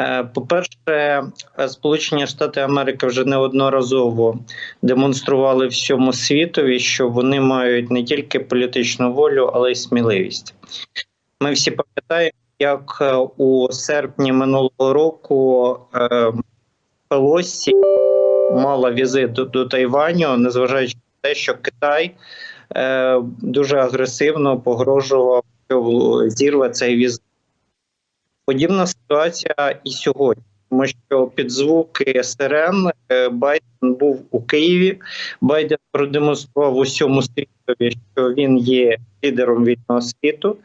Е, По-перше, Сполучені Штати Америки вже неодноразово демонстрували всьому світові, що вони мають не тільки політичну волю, але й сміливість. Ми всі пам'ятаємо, як е, у серпні минулого року е, Пелосі мала візит до, до Тайваню, незважаючи на те, що Китай дуже агресивно погрожував, зірве цей візит. Подібна ситуація і сьогодні, тому що під звуки сирен е, Байден був у Києві. Байден продемонстрував усьому світові, що він є лідером вільного світу,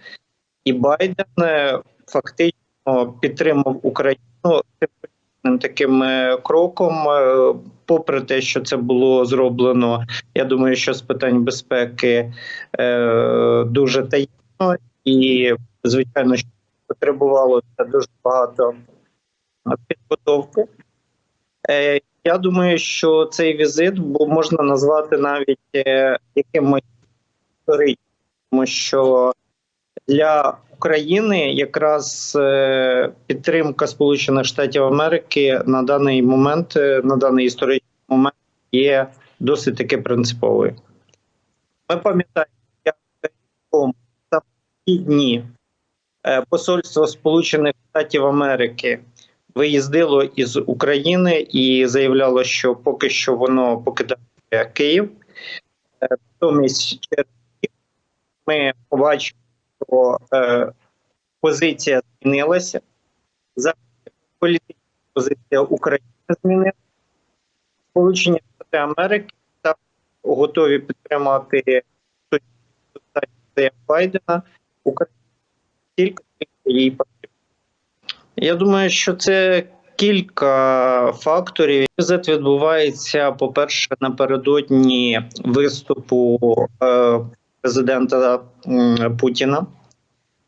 і Байден е, фактично підтримав Україну символічним таким е, кроком. Попри те, що це було зроблено, я думаю, що з питань безпеки дуже таємно і звичайно, що потребувало дуже багато підготовки. Е, Я думаю, що цей візит можна назвати навіть е, якимось історичним, тому що для України якраз е, підтримка Сполучених Штатів Америки на даний момент, на даний історичний момент, є досить таки принциповою. Ми пам'ятаємо, як саме ті дні посольство Сполучених Штатів Америки виїздило із України і заявляло, що поки що воно покидає Київ. Е, Натомість ми побачимо, що е, позиція змінилася. Зараз політична позиція України змінилася. Сполучені Штати Америки так готові підтримати Байдена Україна тільки їй потрібно. Я думаю, що це кілька факторів. Візит відбувається, по-перше, напередодні виступу е, президента Путіна.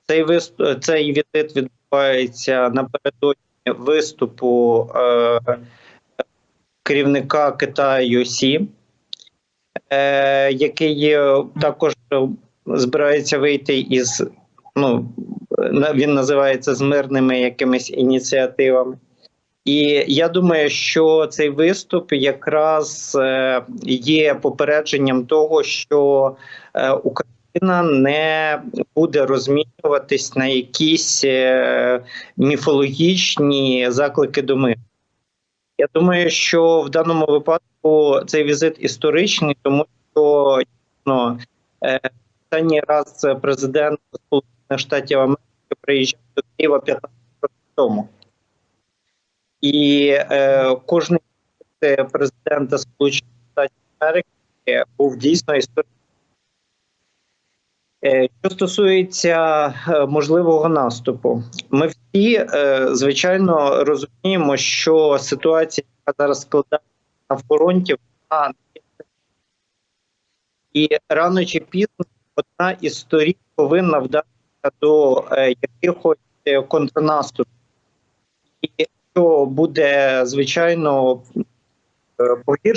Цей виступ, цей візит відбувається напередодні виступу е, керівника Китаю Сі, е, який також збирається вийти із ну він називається з мирними якимись ініціативами. І я думаю, що цей виступ якраз е, є попередженням того, що е, Україна не буде розмінюватись на якісь е, міфологічні заклики до миру. Я думаю, що в даному випадку цей візит історичний, тому що е, останній раз президент Сполучених Штатів Америки приїжджав до Києва 15 років тому. І е, кожен президента Сполучених Штатів Америки був дійсно історичним. Е, Що стосується е, можливого наступу, ми всі е, звичайно розуміємо, що ситуація, яка зараз складається на фронті, вона і рано чи пізно одна із сторін повинна вдатися до е, якихось е, контрнаступів. І що буде, звичайно, е, фронті,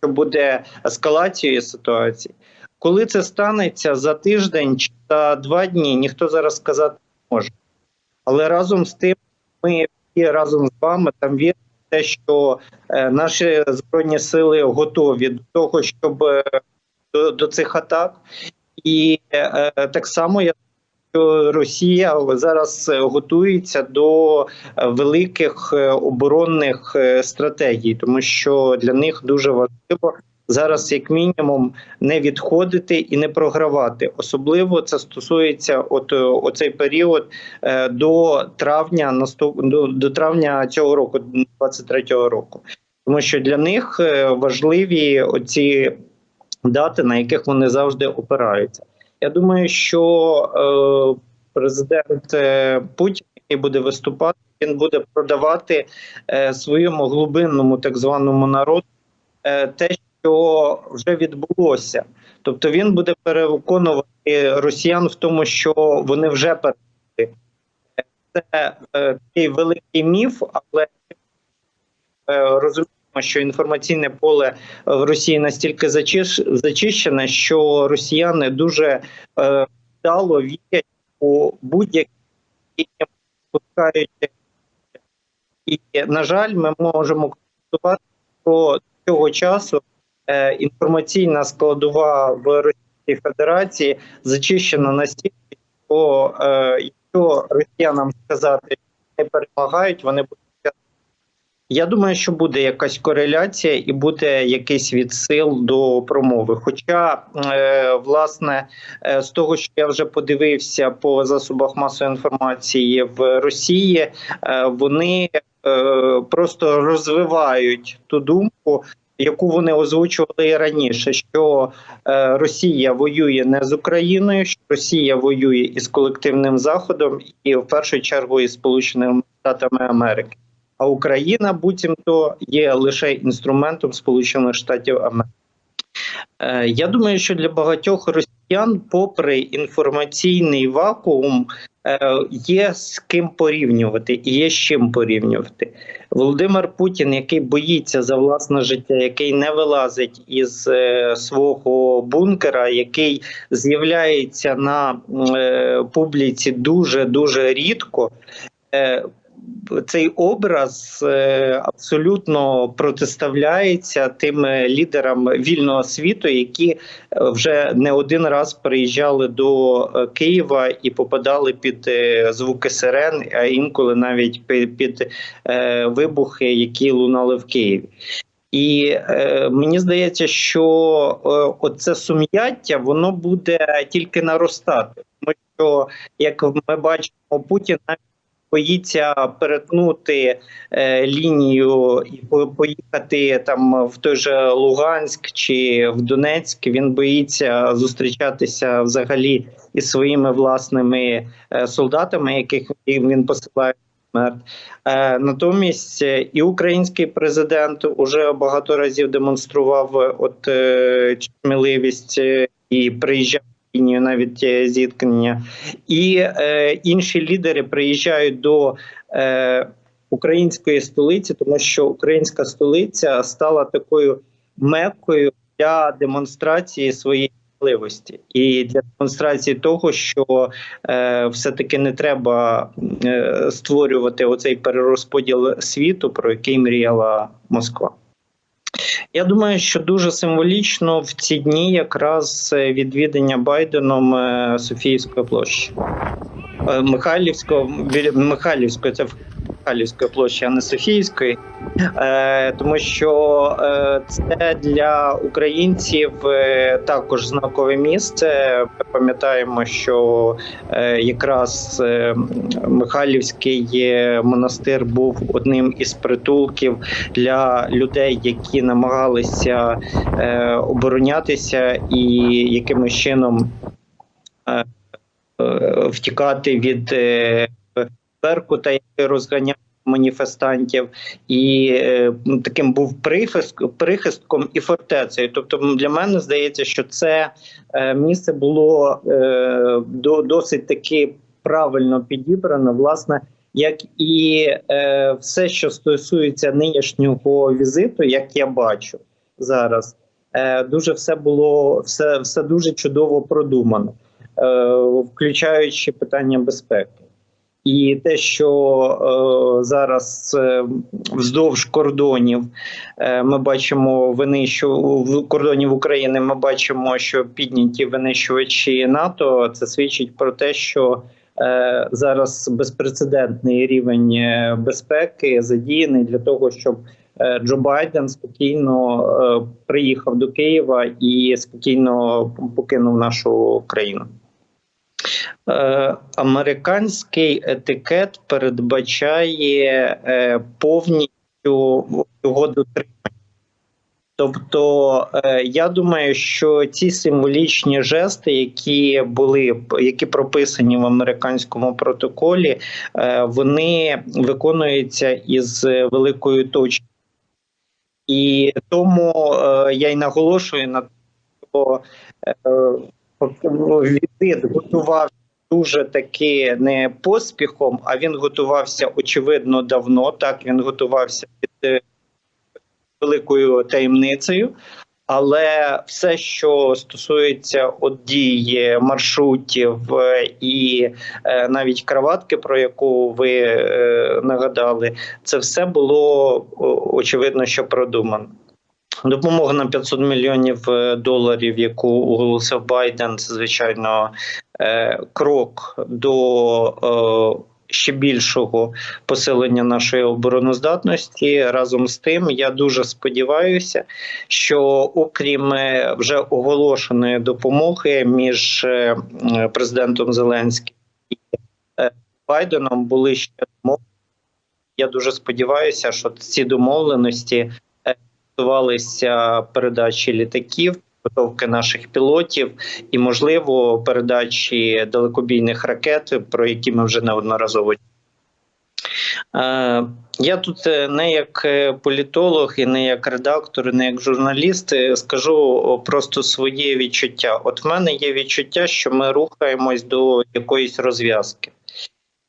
що буде ескалацією ситуації. Коли це станеться за тиждень чи за два дні, ніхто зараз сказати не може. Але разом з тим, ми всі разом з вами там віримо те, що е, наші збройні сили готові до того, щоб е, до, до цих атак. І е, так само я Росія зараз е, готується до е, великих е, оборонних стратегій, тому що для них дуже важливо зараз, як мінімум, не відходити і не програвати. Особливо це стосується от оцей період до травня наступ до, до травня цього року, 23-го року, тому що для них важливі оці дати, на яких вони завжди опираються. Я думаю, що е, президент е, Путін, який буде виступати, він буде продавати е, своєму глибинному так званому народу е, те, що вже відбулося. Тобто він буде переконувати росіян в тому, що вони вже перемогли. Це е, такий великий міф, але е, розуміємо, що інформаційне поле в Росії настільки зачищене, що росіяни дуже е, вдало вірять у будь-які чекають. І, на жаль, ми можемо констатувати, що цього часу е, інформаційна складова в Російській Федерації зачищена настільки, що е, якщо росіянам сказати, що вони перемагають, вони будуть. Я думаю, що буде якась кореляція і буде якийсь відсил до промови. Хоча, е, власне, е, з того, що я вже подивився по засобах масової інформації в Росії, е, вони просто розвивають ту думку, яку вони озвучували і раніше, що е, Росія воює не з Україною, що Росія воює із колективним заходом, і в першу чергу із Сполученими Штатами Америки. А Україна буцімто є лише інструментом Сполучених Штатів Америки. Е, Я думаю, що для багатьох росіян, попри інформаційний вакуум, е, є з ким порівнювати і є з чим порівнювати. Володимир Путін, який боїться за власне життя, який не вилазить із е, свого бункера, який з'являється на публіці дуже дуже рідко. Цей образ е, абсолютно протиставляється тим лідерам вільного світу, які е, вже не один раз приїжджали до е, Києва і попадали під звуки сирен, а інколи навіть під, вибухи, які лунали в Києві. І е, мені здається, що е, оце сум'яття воно буде тільки наростати, тому що як ми бачимо, Путін навіть боїться перетнути е, лінію і поїхати там в той же Луганськ чи в Донецьк. Він боїться зустрічатися взагалі із своїми власними е, солдатами, яких він посилає. Е, Натомість е, і український президент уже багато разів демонстрував е, от сміливість е, і приїжджав лінію навіть зіткнення, і е, інші лідери приїжджають до е, української столиці, тому що українська столиця стала такою меккою для демонстрації своєї сміливості і для демонстрації того, що е, все-таки не треба е, створювати оцей перерозподіл світу, про який мріяла Москва. Я думаю, що дуже символічно в ці дні якраз е, відвідання Байденом е, Софіївської площі. Е, Михайлівського біля Михайлівської, це Михайлівської площі, а не Софіївської, е, тому що е, це для українців е, також знакове місце. Ми пам'ятаємо, що якраз Михайлівський монастир був одним із притулків для людей, які намагалися оборонятися і якимось чином втікати від Беркута, який розганяв маніфестантів, і е, таким був прихист, прихистком і фортецею. Тобто, для мене здається, що це е, місце було е, до, досить таки правильно підібрано, власне. Як і е, все, що стосується нинішнього візиту, як я бачу зараз, е, дуже все було все, все дуже чудово продумано, е, включаючи питання безпеки. І те, що е, зараз е, вздовж кордонів е, ми бачимо винищу в кордонів України. Ми бачимо, що підняті винищувачі НАТО. Це свідчить про те, що е, зараз безпрецедентний рівень е, безпеки задіяний для того, щоб е, Джо Байден спокійно е, приїхав до Києва і спокійно покинув нашу країну. Е, Американський етикет передбачає е, повністю його дотримання. Тобто, е, я думаю, що ці символічні жести, які були які прописані в американському протоколі, вони виконуються із великою точністю. І тому я й наголошую на те, що візит готував дуже таки не поспіхом, а він готувався очевидно давно. Так він готувався під е, великою таємницею. Але все, що стосується от дії маршрутів е, і е, навіть краватки, про яку ви нагадали, це все було очевидно, що продумано. Допомога на 500 мільйонів е, доларів, яку оголосив Байден, це звичайно е, крок до. Е, Ще більшого посилення нашої обороноздатності разом з тим, я дуже сподіваюся, що окрім вже оголошеної допомоги між президентом Зеленським і Байденом були ще домовленості. Я дуже сподіваюся, що ці домовленості стосувалися передачі літаків, підготовки наших пілотів і, можливо, передачі далекобійних ракет, про які ми вже неодноразово. Е, Я тут е, не як е, політолог, і не як редактор, і не як журналіст скажу просто своє відчуття. От в мене є відчуття, що ми рухаємось до якоїсь розв'язки,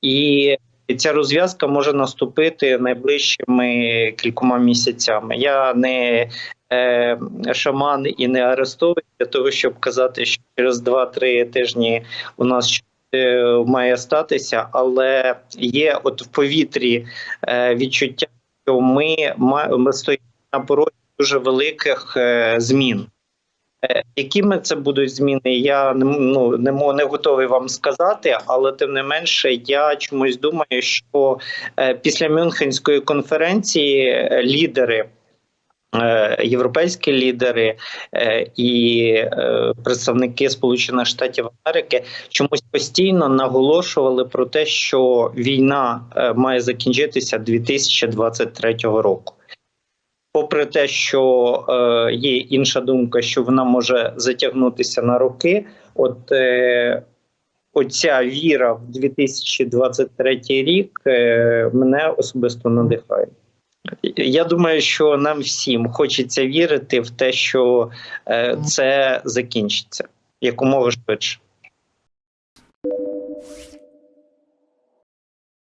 і ця розв'язка може наступити найближчими кількома місяцями. Я не е, шаман і не арестовую для того, щоб казати, що через 2-3 тижні у нас щось, е, має статися, але є от в повітрі е, відчуття, що ми, ми стоїмо на порозі дуже великих е, змін. Якими це будуть зміни, я ну, не, не готовий вам сказати, але тим не менше, я чомусь думаю, що е, після Мюнхенської конференції е, лідери, е, європейські лідери і представники Сполучених Штатів Америки чомусь постійно наголошували про те, що війна має закінчитися 2023 року. Попри те, що е, є інша думка, що вона може затягнутися на роки, от е, оця віра в 2023 рік е, мене особисто надихає. Я думаю, що нам всім хочеться вірити в те, що е, це закінчиться якомога швидше.